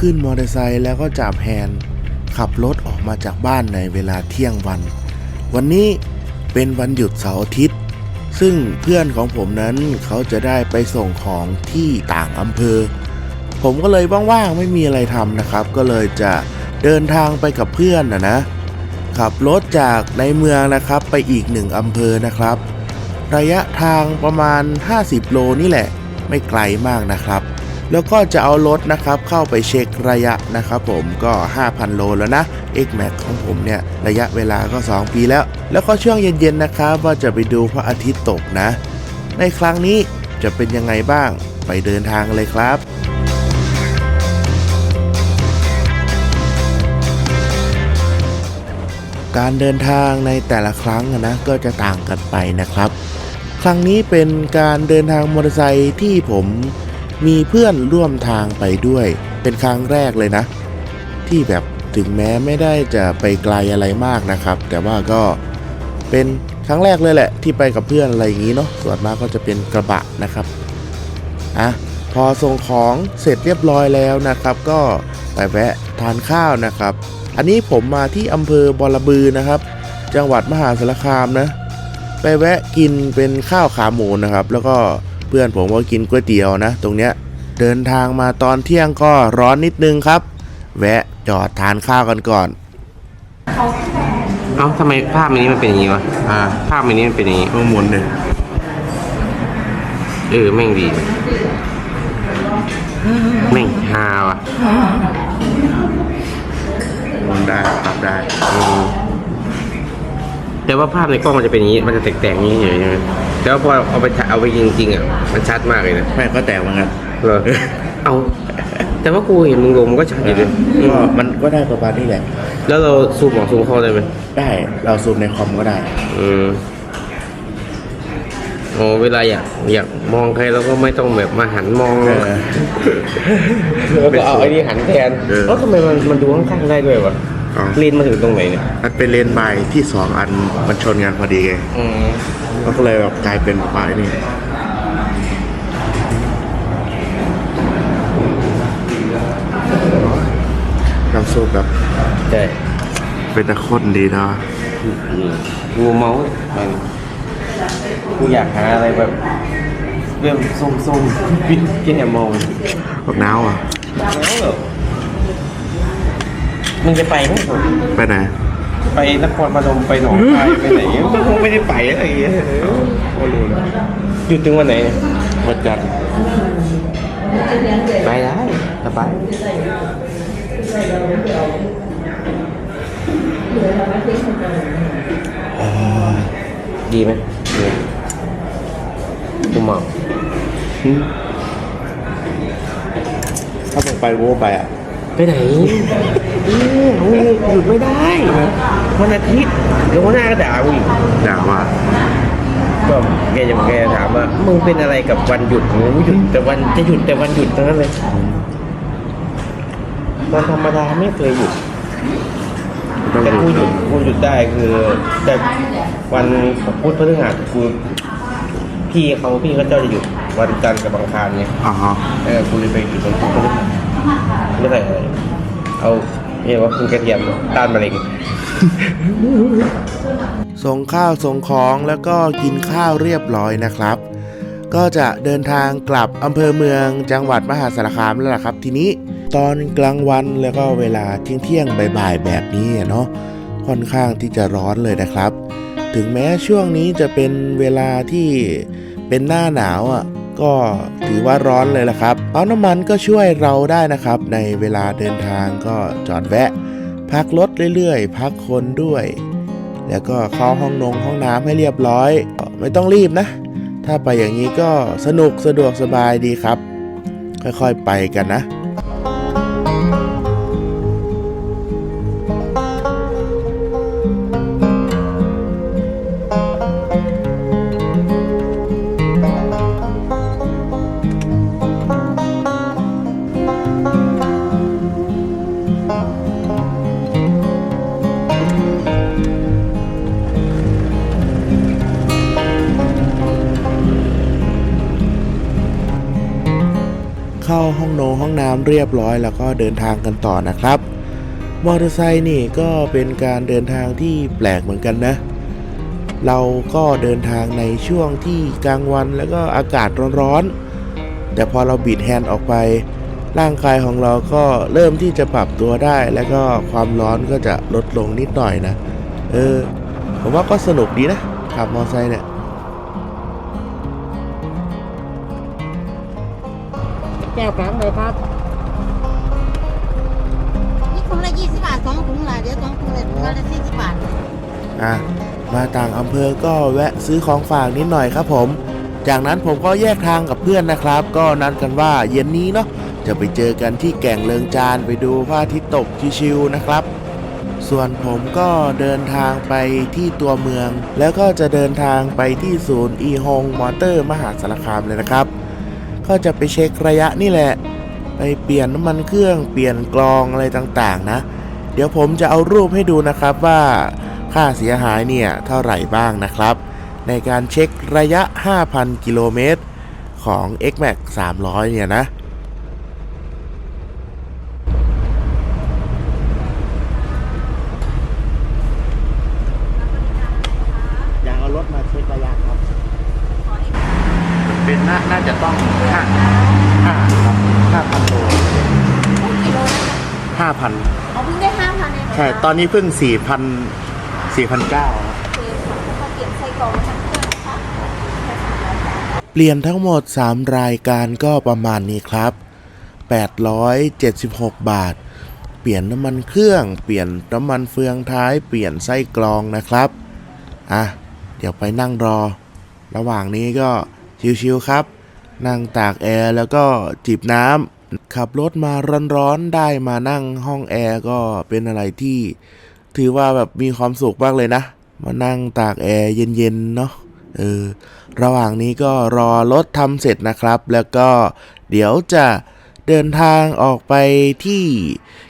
ขึ้นมอเตอร์ไซค์แล้วก็จับแฮนด์ขับรถออกมาจากบ้านในเวลาเที่ยงวัน วันนี้เป็นวันหยุดเสาร์อาทิตย์ ซึ่งเพื่อนของผมนั้นเขาจะได้ไปส่งของที่ต่างอำเภอ ผมก็เลยว่างๆไม่มีอะไรทำนะครับ ก็เลยจะเดินทางไปกับเพื่อนนะนะขับรถจากในเมืองนะครับไปอีกหนึ่งอำเภอนะครับ ระยะทางประมาณ 50 โลนี่แหละ ไม่ไกลมากนะครับ แล้วก็จะเอารถนะครับเข้าไปเช็คระยะนะครับผมก็ 5,000 โลแล้วนะ X Max ของผมเนี่ยระยะเวลาก็ 2 ปีแล้ว แล้วก็ช่วงเย็นๆนะครับว่าจะไปดูพระอาทิตย์ตกนะ ในครั้งนี้จะเป็นยังไงบ้างไปเดินทางเลยครับการเดินทางในแต่ละครั้งนะก็จะต่างกันไปนะครับ ครั้งนี้เป็นการเดินทางมอเตอร์ไซค์ที่ผม มีเพื่อนร่วมทางไปด้วย เป็นครั้งแรกเลยนะ ที่แบบถึงแม้ไม่ได้จะไปไกลอะไรมากนะครับ แต่ว่าก็เป็นครั้งแรกเลยแหละ ที่ไปกับเพื่อนอะไรอย่างนี้เนาะส่วนมากก็จะเป็นกระบะนะครับอะพอส่งของเสร็จเรียบร้อยแล้วนะครับ ก็ไปแวะทานข้าวนะครับ อันนี้ผมมาที่อำเภอบอระบือนะครับ จังหวัดมหาสารคามนะ ไปแวะกินเป็นข้าวขาหมูนะครับ แล้วก็ เพื่อนผมก็กินก๋วยเตี๋ยวนะ ตรงเนี้ยเดินทางมาตอนเที่ยงก็ร้อนนิดนึงครับ แวะจอดทานข้าวกันก่อนเอ้าทำไมภาพมันนี้มันเป็นอย่างนี้วะอ่าภาพมันนี้มันเป็นอย่างนี้เมื่อมุนเลยเออแม่งดี แม่งฮาวะมุนได้ปรับได้อืมแต่ว่าภาพในกล้องมันจะเป็นอย่างนี้ มันจะแตกๆอย่างนี้เฉยๆใช่ไหม แต่ว่าพอเอาไปถ่ายเอาไปยิงจริงๆอะมันชัดมากเลยนะแม่ก็แตกเหมือนกันเหรอเอา แต่ว่ากูเห็นมึงลงมันก็ชัดอยู่เลยอืมก็มันก็ได้ประมาณนี้แหละ แล้วเราซูมออกซูมเข้าได้ไหมได้เราซูมในคอมก็ได้ อืมโอ้เวลาอยากอยากมองใครเราก็ไม่ต้องแบบมาหันมองเออ แล้วก็เอาไอ้นี่หันแทนเออ แล้วทำไมมันมันดูข้างๆได้ด้วยวะ อ๋อ เลนมาถึงตรงไหนเนี่ยมันเป็นเลนส์ใบที่สองอันมันชนกันพอดีไงอืมมันก็เลยแบบกลายเป็นแบบว่าไอ้นี่น้ำซุปแบบใช่เป็นตะข้นดีเนาะกูเมาส์มันกูอยากหาอะไรแบบเรื่องส้มๆปิดแก้มองบักน้าวอะ แล้วเหรอ มึงจะไปไหมไปไหน ไปนครพนมไปหนองคายไปไหนมึงไม่ได้ไปอะไรอย่างเงี้ยโอ้รู้แล้วหยุดถึงวันไหนเนี่ยวันจันทร์ไปได้สบายดีไหมดีกูเมาถ้าผมไปกูก็ไปอะ ไปไหน เนี่ยมึงหยุดไม่ได้วันอาทิตย์เดี๋ยววันหน้าก็ด่ากูอีกด่าว่าก็แกจะแกถามว่ามึงเป็นอะไรกับวันหยุดมึงหยุดแต่วันจะหยุดแต่วันหยุดทั้งนั้นเลยวันธรรมดาไม่เคยหยุดต้องแต่ดูกูหยุดกูหยุดได้คือแต่วันพุธพฤหัสกูพี่เขาพี่เขาเจ้าจะหยุดวันจันทร์กับอังคารเนี่ยอ๋อเออกูเลยไปหยุดวันพุธพฤหัสไม่ใส่อะไรเอาเนี่ว่าคือกระเทียมต้านมะเร็ง ส่งข้าวส่งของแล้วก็กินข้าวเรียบร้อยนะครับ ก็จะเดินทางกลับอำเภอเมืองจังหวัดมหาสารคามแล้วล่ะครับ ทีนี้ตอนกลางวันแล้วก็เวลาเที่ยงเที่ยงๆบ่ายๆแบบนี้เนาะค่อนข้างที่จะร้อนเลยนะครับ ถึงแม้ช่วงนี้จะเป็นเวลาที่เป็นหน้าหนาวอะ ก็ถือว่าร้อนเลยละครับ ปั๊มน้ำมันก็ช่วยเราได้นะครับ ในเวลาเดินทางก็จอดแวะ พักรถเรื่อยๆ พักคนด้วย แล้วก็เข้าห้องนงห้องน้ำให้เรียบร้อย ไม่ต้องรีบนะ ถ้าไปอย่างนี้ก็สนุกสะดวกสบายดีครับ ค่อยๆไปกันนะ น้ำเรียบร้อยแล้วก็เดินทางกันต่อนะครับ มอเตอร์ไซค์นี่ก็เป็นการเดินทางที่แปลกเหมือนกันนะ เราก็เดินทางในช่วงที่กลางวันแล้วก็อากาศร้อนๆ แต่พอเราบิดแฮนด์ออกไป ร่างกายของเราก็เริ่มที่จะปรับตัวได้ แล้วก็ความร้อนก็จะลดลงนิดหน่อยนะ เออ ผมว่าก็สนุกดีนะขับมอเตอร์ไซค์เนี่ย สองถุงละเดี๋ยวสองถุงละถุงละสี่สิบบาทอะมาต่างอำเภอก็แวะซื้อของฝากนิดหน่อยครับผม จากนั้นผมก็แยกทางกับเพื่อนนะครับ ก็นัดกันว่าเย็นนี้เนาะจะไปเจอกันที่แก่งเลิงจานไปดูพระอาทิตย์ตกชิวๆนะครับ ส่วนผมก็เดินทางไปที่ตัวเมือง แล้วก็จะเดินทางไปที่ศูนย์อีฮงมอเตอร์มหาสารคามเลยนะครับ ก็จะไปเช็คระยะนี่แหละ ไปเปลี่ยนน้ำมันเครื่องเปลี่ยนกรองอะไรต่างๆนะ เดี๋ยวผมจะเอารูปให้ดูนะครับว่าค่าเสียหายเนี่ยเท่าไหร่บ้างนะครับ ในการเช็คระยะ 5,000 กิโลเมตรของ XMAX 300 เนี่ยนะ อยากเอารถมาเช็คระยะครับ เป็นน่าน่าจะต้องห้าห้าครับห้าพันโล กิโลนะ ห้าพัน เอาเพิ่งได้ห้าพันเองเหรอ ใช่ ตอนนี้เพิ่งสี่พันสี่พันเก้าโอเคค่ะแล้วก็เปลี่ยนทั้งเครื่องนะคะแค่สามร้อยบาทเปลี่ยนทั้งหมด 3 รายการก็ประมาณนี้ครับ 876 บาท เปลี่ยนน้ำมันเครื่อง เปลี่ยนน้ำมันเฟืองท้าย เปลี่ยนไส้กรองนะครับ อะ เดี๋ยวไปนั่งรอ ระหว่างนี้ก็ชิวๆครับ นั่งตากแอร์แล้วก็จิบน้ำ ขับรถมาร้อนๆได้มานั่งห้องแอร์ก็เป็นอะไรที่ถือว่าแบบมีความสุขมากเลยนะ มานั่งตากแอร์เย็นๆเนาะเออระหว่างนี้ก็รอรถทำเสร็จนะครับ แล้วก็เดี๋ยวจะเดินทางออกไปที่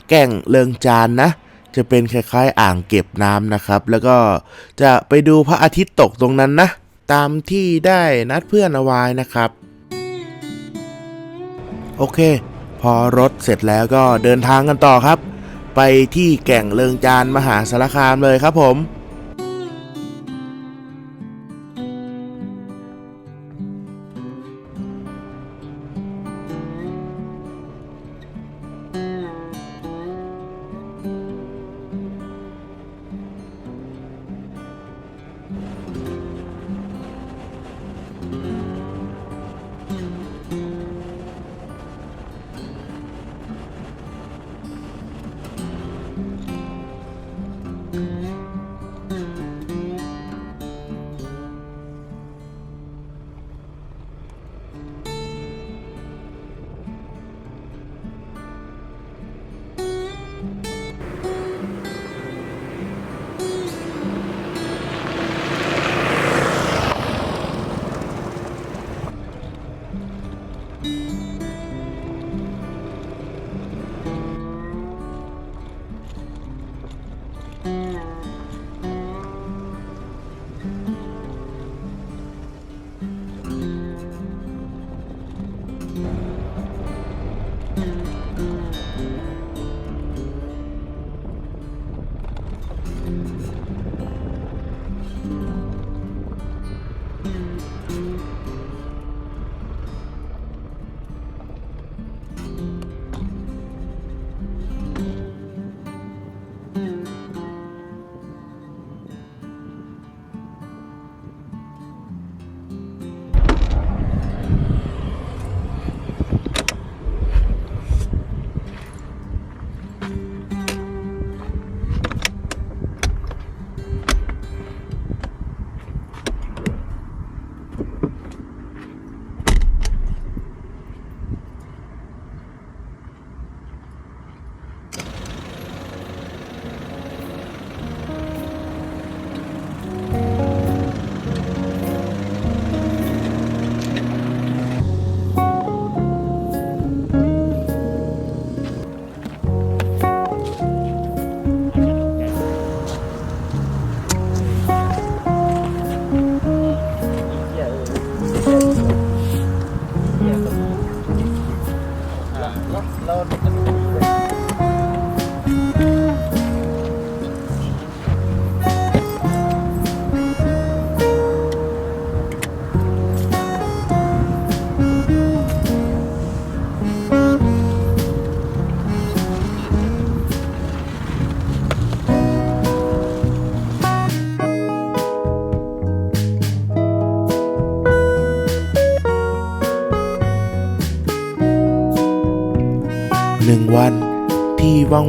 แก่งเลิงจานนะ จะเป็นคล้ายๆอ่างเก็บน้ำนะครับ แล้วก็จะไปดูพระอาทิตย์ตกตรงนั้นนะ ตามที่ได้นัดเพื่อนเอาไว้นะครับ โอเค พอรถเสร็จแล้วก็เดินทางกันต่อครับ ไปที่แก่งเลิงจานมหาสารคามเลยครับผม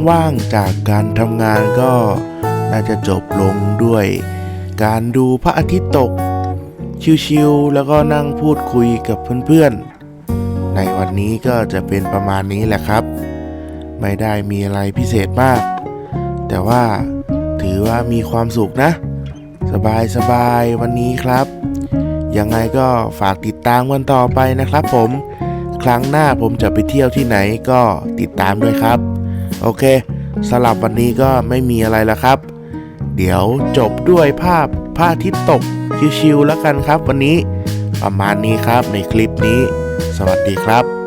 ว่างๆจากการทำงานก็น่าจะจบลงด้วย การดูพระอาทิตย์ตก ชิวๆแล้วก็นั่งพูดคุยกับเพื่อนๆ ในวันนี้ก็จะเป็นประมาณนี้แหละครับ ไม่ได้มีอะไรพิเศษมาก แต่ว่าถือว่ามีความสุขนะ สบายๆวันนี้ครับ ยังไงก็ฝากติดตามกันต่อไปนะครับผม ครั้งหน้าผมจะไปเที่ยวที่ไหนก็ติดตามด้วยครับ โอเคสลับวันนี้ก็ไม่มีอะไรแล้วครับ เดี๋ยวจบด้วยภาพพระอาทิตย์ตกชิวๆแล้วกันครับ วันนี้ประมาณนี้ครับในคลิปนี้ สวัสดีครับ